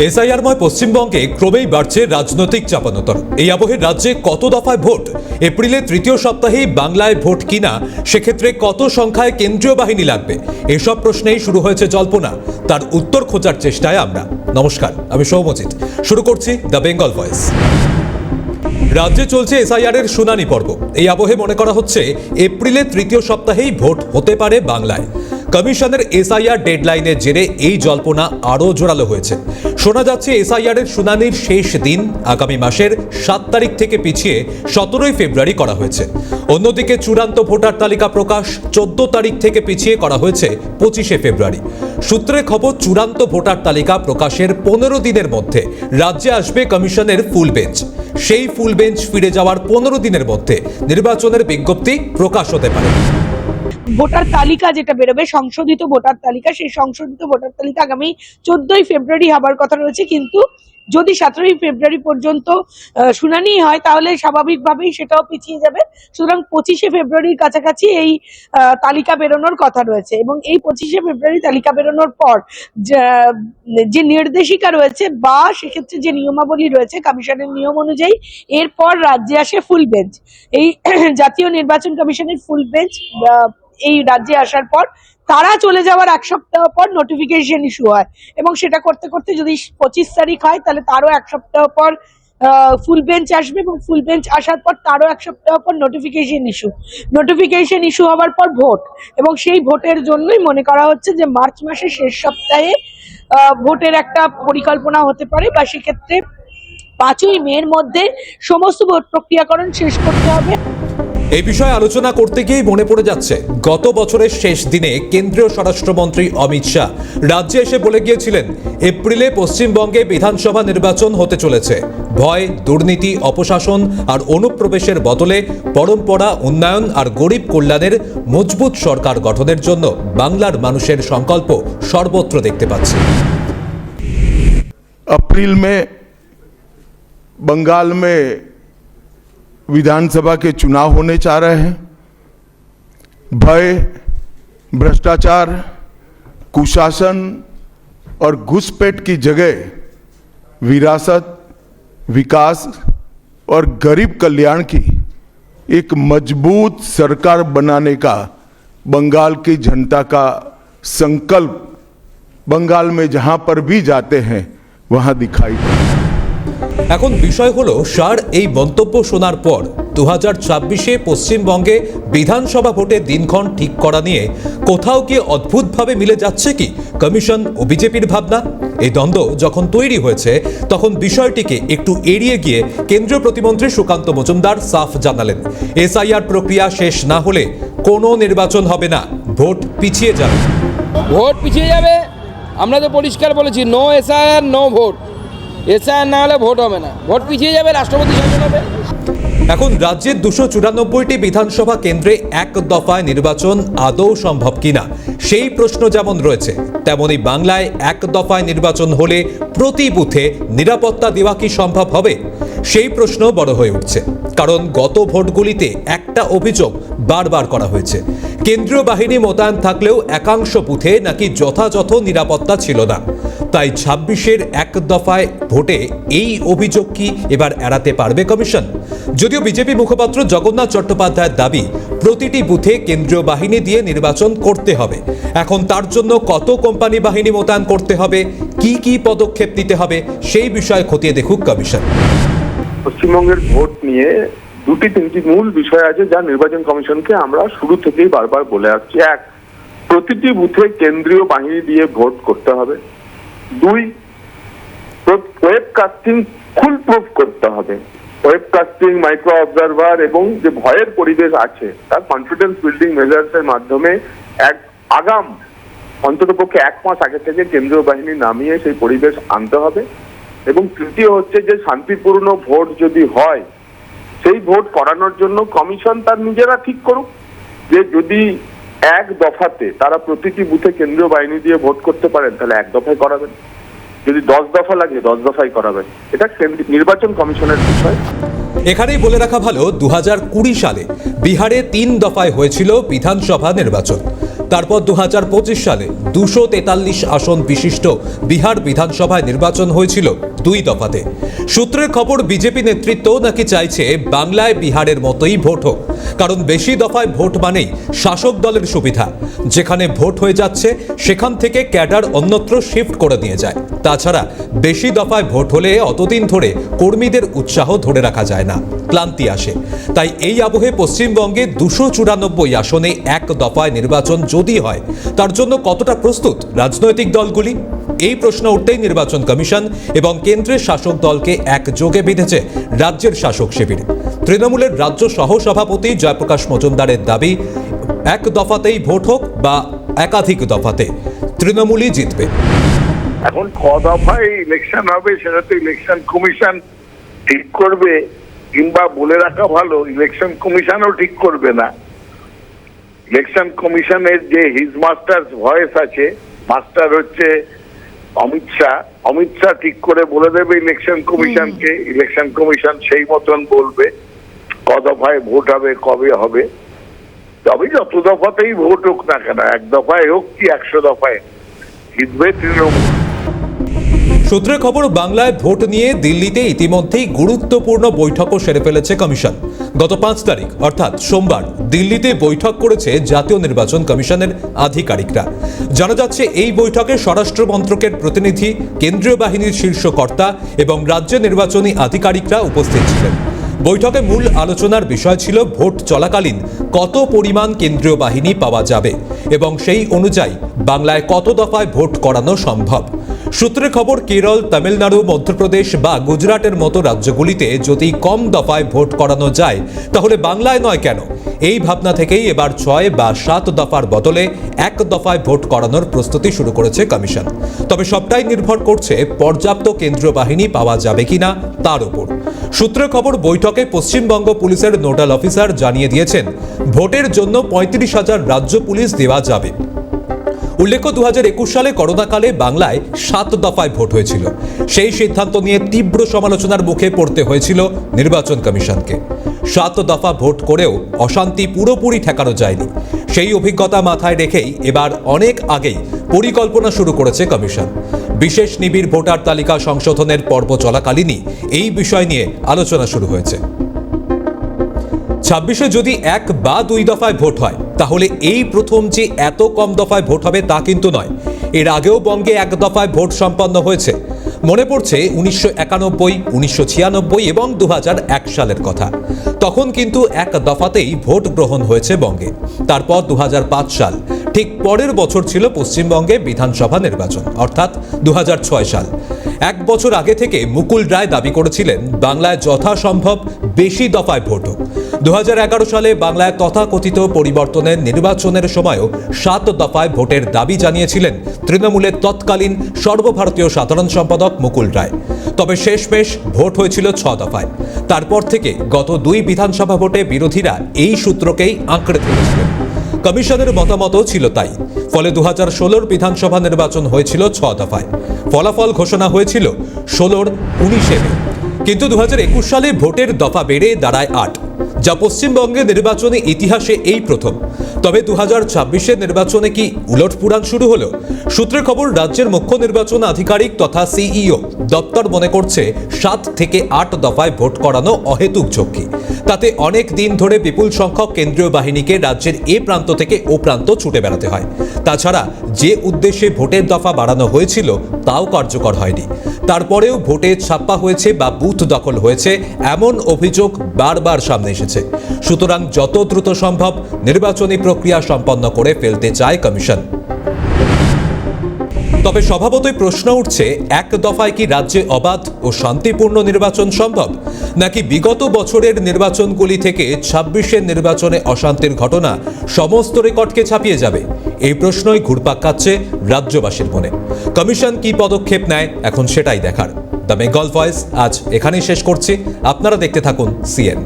এসআইআরময় পশ্চিমবঙ্গে ক্রমেই বাড়ছে রাজনৈতিক চাপানোতর। এই আবহে রাজ্যে কত দফায় ভোট? এপ্রিলের তৃতীয় সপ্তাহেই বাংলায় ভোট কিনা? সেক্ষেত্রে কত সংখ্যায় কেন্দ্রীয় বাহিনী লাগবে? এসব প্রশ্নেই শুরু হয়েছে জল্পনা। তার উত্তর খোঁজার চেষ্টায় আমরা। নমস্কার, আমি সৌমজিৎ। শুরু করছি দ্য বেঙ্গল ভয়েস। রাজ্যে চলছে এসআইআর এর শুনানি পর্ব। এই আবহে মনে করা হচ্ছে, এপ্রিলের তৃতীয় সপ্তাহেই ভোট হতে পারে বাংলায়। কমিশনের এসআইআর ডেডলাইনের জেরে এই জল্পনা আরও জোরালো হয়েছে। শোনা যাচ্ছে এসআইআর এর শুনানির শেষ দিন, আগামী মাসের সাত তারিখ থেকে পিছিয়ে সতেরোই ফেব্রুয়ারি করা হয়েছে। অন্যদিকে চূড়ান্ত ভোটার তালিকা প্রকাশ চোদ্দ তারিখ থেকে পিছিয়ে করা হয়েছে পঁচিশে ফেব্রুয়ারি। সূত্রে খবর, চূড়ান্ত ভোটার তালিকা প্রকাশের পনেরো দিনের মধ্যে রাজ্যে আসবে কমিশনের ফুল বেঞ্চ। সেই ফুল বেঞ্চ ফিরে যাওয়ার পনেরো দিনের মধ্যে নির্বাচনের বিজ্ঞপ্তি প্রকাশ হতে পারে। ভোটার তালিকা যেটা বেরোবে, সংশোধিত ভোটার তালিকা, সেই সংশোধিত ভোটার তালিকা আগামী চোদ্দই ফেব্রুয়ারি হবার কথা রয়েছে। কিন্তু যদি সতেরোই ফেব্রুয়ারি পর্যন্ত শুনানি হয়, তাহলে স্বাভাবিকভাবেই সেটাও পিছিয়ে যাবে। সুতরাং পঁচিশে ফেব্রুয়ারির কাছাকাছি এই তালিকা বেরোনোর কথা রয়েছে। এবং এই পঁচিশে ফেব্রুয়ারি তালিকা বেরোনোর পর, যে নির্দেশিকা রয়েছে বা সেক্ষেত্রে যে নিয়মাবলী রয়েছে, কমিশনের নিয়ম অনুযায়ী, এরপর রাজ্যে আসে ফুল বেঞ্চ। এই জাতীয় নির্বাচন কমিশনের ফুল বেঞ্চ এই রাজ্যে আসার পর তারা চলে যাওয়ার এক সপ্তাহ পর নোটিফিকেশন ইস্যু হয়। এবং সেটা করতে করতে যদি পঁচিশ তারিখ হয়, তাহলে তারও এক সপ্তাহ পর ফুল বেঞ্চ আসবে এবং ফুল বেঞ্চ আসার পর তারও এক সপ্তাহ পর নোটিফিকেশন ইস্যু নোটিফিকেশন ইস্যু হওয়ার পর ভোট। এবং সেই ভোটের জন্যই মনে করা হচ্ছে যে মার্চ মাসের শেষ সপ্তাহে ভোটের একটা পরিকল্পনা হতে পারে বা সেক্ষেত্রে পাঁচই মের মধ্যে সমস্ত ভোট প্রক্রিয়াকরণ শেষ করতে হবে। এই বিষয়ে আলোচনা করতে গিয়েই মনে পড়ে যাচ্ছে গত বছরের শেষ দিনে কেন্দ্রীয় স্বরাষ্ট্রমন্ত্রী অমিত শাহ রাজ্যে এসে বলে গিয়েছিলেন এপ্রিলে পশ্চিমবঙ্গে বিধানসভা নির্বাচন হতে চলেছে ভয় দুর্নীতি অপশাসন আর অনুপ্রবেশের বদলে পরম্পরা উন্নয়ন আর গরিব কল্যাণের মজবুত সরকার গঠনের জন্য বাংলার মানুষের সংকল্প সর্বত্র দেখতে পাচ্ছি अप्रैल में बंगाल में विधानसभा के चुनाव होने जा रहे हैं। भय, भ्रष्टाचार, कुशासन और घुसपैठ की जगह विरासत, विकास और गरीब कल्याण की एक मज़बूत सरकार बनाने का बंगाल की जनता का संकल्प बंगाल में जहाँ पर भी जाते हैं, वहाँ दिखाई देता এখন বিষয় হলো, সার এই মন্তব্য শোনার পর দু হাজার ছাব্বিশে পশ্চিমবঙ্গে বিধানসভা ভোটের দিনক্ষণ ঠিক করা নিয়ে কোথাও কি অদ্ভুতভাবে মিলে যাচ্ছে কি কমিশন ও বিজেপির ভাবনা? এই দ্বন্দ্ব যখন তৈরি হয়েছে, তখন বিষয়টিকে একটু এড়িয়ে গিয়ে কেন্দ্রীয় প্রতিমন্ত্রী সুকান্ত মজুমদার সাফ জানালেন। এসআইআর প্রক্রিয়া শেষ না হলে কোনো নির্বাচন হবে না। ভোট পিছিয়ে যাবে। ভোট পিছিয়ে যাবে? আমরা তো পরিষ্কার বলেছি no SIR no vote SIR না হলে ভোট হবে না। ভোট পিছিয়ে যাবে, রাষ্ট্রপতি এখন রাজ্যের দুশো চুরানব্বইটি বিধানসভা কেন্দ্রে এক দফায় নির্বাচন আদৌ সম্ভব কিনা, সেই প্রশ্ন যেমন রয়েছে, তেমনি বাংলায় এক দফায় নির্বাচন হলে প্রতি বুথে নিরাপত্তা দেওয়া কি সম্ভব হবে? সেই প্রশ্ন বড় হয়ে উঠছে, কারণ গত ভোটগুলিতে একটা অভিযোগ বারবার করা হয়েছে। কেন্দ্রীয় বাহিনী মোতায়েন থাকলেও একাংশ বুথে নাকি যথাযথ নিরাপত্তা ছিল না। তাই ছাব্বিশের এক দফায় ভোটে এই অভিযোগ কি এবার এড়াতে পারবে কমিশন? যদিও বিজেপি মুখপাত্র জগন্নাথ চট্টোপাধ্যায়ের দাবি, প্রতিটি বুথে কেন্দ্রীয় বাহিনী দিয়ে নির্বাচন করতে হবে। এখন তার জন্য কত কোম্পানি বাহিনী মোতায়েন করতে হবে, কি কি পদক্ষেপ নিতে হবে, সেই বিষয়ে খতিয়ে দেখুক কমিশন। পশ্চিমবঙ্গের ভোট নিয়ে দুটি তিনটি মূল বিষয় আছে যা নির্বাচন কমিশনকে আমরা শুরু থেকেই বারবার বলে আসছি। এক, প্রতিটি বুথে কেন্দ্রীয় বাহিনী দিয়ে ভোট করতে হবে। দুই ওয়েব কাস্টিং ফুল প্রুফ করতে হবে। ওয়েব কাস্টিং মাইক্রো অবজারভার এবং যে ভয়ের পরিবেশ আছে, তার কনফিডেন্স বিল্ডিং মেজার্স এর মাধ্যমে এক আগাম অন্ততপক্ষে এক মাস আগে থেকে কেন্দ্রীয় বাহিনী নামিয়ে সেই পরিবেশ আনতে হবে। এবং তৃতীয় হচ্ছে যে শান্তিপূর্ণ ভোট যদি হয়, সেই ভোট করানোর জন্য কমিশন তার নিজেরা ঠিক করুক। যে যদি এক দফাতে তারা প্রতিটি বুথে কেন্দ্রীয় বাহিনী দিয়ে ভোট করতে পারেন, তাহলে এক দফায় করাবেন। যদি দশ দফা লাগে, দশ দফায় করাবেন। এটা নির্বাচন কমিশনের বিষয়। এখানেই বলে রাখা ভালো দু সালে বিহারে তিন দফায় হয়েছিল বিধানসভা নির্বাচন। তারপর দু হাজার পঁচিশ সালে দুশো তেতাল্লিশ আসন বিশিষ্ট বিহার বিধানসভায় নির্বাচন হয়েছিল দুই দফাতে। সূত্রের খবর, বিজেপি নেতৃত্ব নাকি চাইছে বাংলায় বিহারের মতোই ভোট হোক। কারণ বেশি দফায় ভোট মানেই শাসক দলের সুবিধা। যেখানে ভোট হয়ে যাচ্ছে, সেখান থেকে ক্যাডার অন্যত্র শিফট করে নিয়ে যায়। তাছাড়া বেশি দফায় ভোট হলে অতদিন ধরে কর্মীদের উৎসাহ ধরে রাখা যায় না, ক্লান্তি আসে। তাই এই আবহে পশ্চিমবঙ্গে দুশো চুরানব্বই আসনে এক দফায় নির্বাচন যদি হয়, তার জন্য কতটা প্রস্তুত রাজনৈতিক দলগুলি? এই প্রশ্ন উঠতেই নির্বাচন কমিশন এবং কেন্দ্রের শাসক দলকে একযোগে বেঁধেছে রাজ্যের শাসক শিবির। তৃণমূলের রাজ্য সহ সভাপতি জয়প্রকাশ মজুমদারের দাবি, এক দফাতেই ভোট হোক বা একাধিক দফাতে তৃণমূলই জিতবে। এখন ক দফায় ইলেকশন হবে সেটা তো ইলেকশন কমিশন ঠিক করবে কিংবা বলে রাখা ভালো ইলেকশন কমিশনও ঠিক করবে না। ইলেকশন কমিশনের যে হিজ মাস্টার ভয়েস আছে মাস্টার হচ্ছে অমিত শাহ। অমিত শাহ ঠিক করে বলে দেবে ইলেকশন কমিশনকে ইলেকশন কমিশন সেই মতন বলবে ক দফায় ভোট হবে কবে হবে। তবে যত দফাতেই ভোট হোক না কেন এক দফায় হোক কি একশো দফায় জিতবে তৃণমূল। সূত্রে খবর, বাংলায় ভোট নিয়ে দিল্লিতে ইতিমধ্যেই গুরুত্বপূর্ণ বৈঠকও সেরে ফেলেছে কমিশন। গত পাঁচ তারিখ, অর্থাৎ সোমবার, দিল্লিতে বৈঠক করেছে জাতীয় নির্বাচন কমিশনের আধিকারিকরা। জানা যাচ্ছে, এই বৈঠকে স্বরাষ্ট্র মন্ত্রকের প্রতিনিধি, কেন্দ্রীয় বাহিনীর শীর্ষ কর্তা এবং রাজ্য নির্বাচনী আধিকারিকরা উপস্থিত ছিলেন। বৈঠকে মূল আলোচনার বিষয় ছিল ভোট চলাকালীন কত পরিমাণ কেন্দ্রীয় বাহিনী পাওয়া যাবে এবং সেই অনুযায়ী বাংলায় কত দফায় ভোট করানো সম্ভব। সূত্রে খবর, কেরল, তামিলনাড়ু, মধ্যপ্রদেশ বা গুজরাটের মতো রাজ্যগুলিতে যদি কম দফায় ভোট করানো যায়, তাহলে বাংলায় নয় কেন? এই ভাবনা থেকেই এবার ছয় বা সাত দফার বদলে এক দফায় ভোট করানোর প্রস্তুতি শুরু করেছে কমিশন। তবে সবটাই নির্ভর করছে পর্যাপ্ত কেন্দ্রীয় বাহিনী পাওয়া যাবে কিনা তার উপর সূত্রে খবর, বৈঠকে পশ্চিমবঙ্গ পুলিশের নোডাল অফিসার জানিয়ে দিয়েছেন, ভোটের জন্য পঁয়ত্রিশ হাজার রাজ্য পুলিশ দেওয়া যাবে। উল্লেখ্য দু হাজার একুশ সালে করোনাকালে বাংলায় সাত দফায় ভোট হয়েছিল। সেই সিদ্ধান্ত নিয়ে তীব্র সমালোচনার মুখে পড়তে হয়েছিল নির্বাচন কমিশনকে। সাত দফা ভোট করেও অশান্তি পুরোপুরি ঠেকানো যায়নি। সেই অভিজ্ঞতা মাথায় রেখেই এবার অনেক আগেই পরিকল্পনা শুরু করেছে কমিশন। বিশেষ নিবিড় ভোটার তালিকা সংশোধনের পর্ব চলাকালীনই এই বিষয় নিয়ে আলোচনা শুরু হয়েছে। ছাব্বিশে যদি এক বা দুই দফায় ভোট হয় তাহলে এই প্রথম যে এত কম দফায় ভোট হবে তা কিন্তু নয়। এর আগেও বঙ্গে এক দফায় ভোট সম্পন্ন হয়েছে। মনে পড়ছে উনিশশো একানব্বই, উনিশশো ছিয়ানব্বই এবং দু এক সালের কথা। তখন কিন্তু এক দফাতেই ভোট গ্রহণ হয়েছে বঙ্গে। তারপর দু হাজার পাঁচ সাল, ঠিক পরের বছর ছিল পশ্চিমবঙ্গে বিধানসভা নির্বাচন, অর্থাৎ দু হাজার ছয় সাল। এক বছর আগে থেকে মুকুল রায় দাবি করেছিলেন, বাংলায় যথাসম্ভব বেশি দফায় ভোট হোক দু হাজার এগারো সালে বাংলায় তথাকথিত পরিবর্তনের নির্বাচনের সময়ও সাত দফায় ভোটের দাবি জানিয়েছিলেন তৃণমূলের তৎকালীন সর্বভারতীয় সাধারণ সম্পাদক মুকুল রায়। তবে শেষমেশ ভোট হয়েছিল ছ দফায়। তারপর থেকে গত দুই বিধানসভা ভোটে বিরোধীরা এই সূত্রকেই আঁকড়ে ধরেছিলেন। কমিশনের মতামতও ছিল তাই। ফলে দু হাজার ষোলোর বিধানসভা নির্বাচন হয়েছিল ছ দফায়। ফলাফল ঘোষণা হয়েছিল ষোলোর উনিশে মে কিন্তু দু একুশ সালে ভোটের দফা বেড়ে দাঁড়ায় আট। যা পশ্চিমবঙ্গে নির্বাচনী ইতিহাসে এই প্রথম। তবে দু হাজার ছাব্বিশের নির্বাচনে কি উলট পুরাণ শুরু হলো? সূত্রে খবর, রাজ্যের মুখ্য নির্বাচন আধিকারিক তথা সিইও দপ্তর মনে করছে সাত থেকে আট দফায় ভোট করানো অহেতুক ঝক্কি তাতে অনেক দিন ধরে বিপুল সংখ্যক কেন্দ্রীয় বাহিনীকে রাজ্যের এ প্রান্ত থেকে ও প্রান্ত ছুটে বেড়াতে হয়। তাছাড়া যে উদ্দেশ্যে ভোটের দফা বাড়ানো হয়েছিল, তাও কার্যকর হয়নি। তারপরেও ভোটে ছাপ্পা হয়েছে বা বুথ দখল হয়েছে, এমন অভিযোগ বারবার সামনে এসেছে। সুতরাং যত দ্রুত সম্ভব নির্বাচনী প্রক্রিয়া সম্পন্ন করে ফেলতে চায় কমিশন। তবে স্বভাবতই প্রশ্ন উঠছে, এক দফায় কি রাজ্যে অবাধ ও শান্তিপূর্ণ নির্বাচন সম্ভব? নাকি বিগত বছরের নির্বাচনগুলি থেকে ছাব্বিশের নির্বাচনে অশান্তির ঘটনা সমস্ত রেকর্ডকে ছাপিয়ে যাবে? এই প্রশ্নই ঘুরপাক খাচ্ছে রাজ্যবাসীর মনে। কমিশন কি পদক্ষেপ নেয় এখন সেটাই দেখার। দ্য বেঙ্গল ভয়েস আজ এখানেই শেষ করছি। আপনারা দেখতে থাকুন সিএন।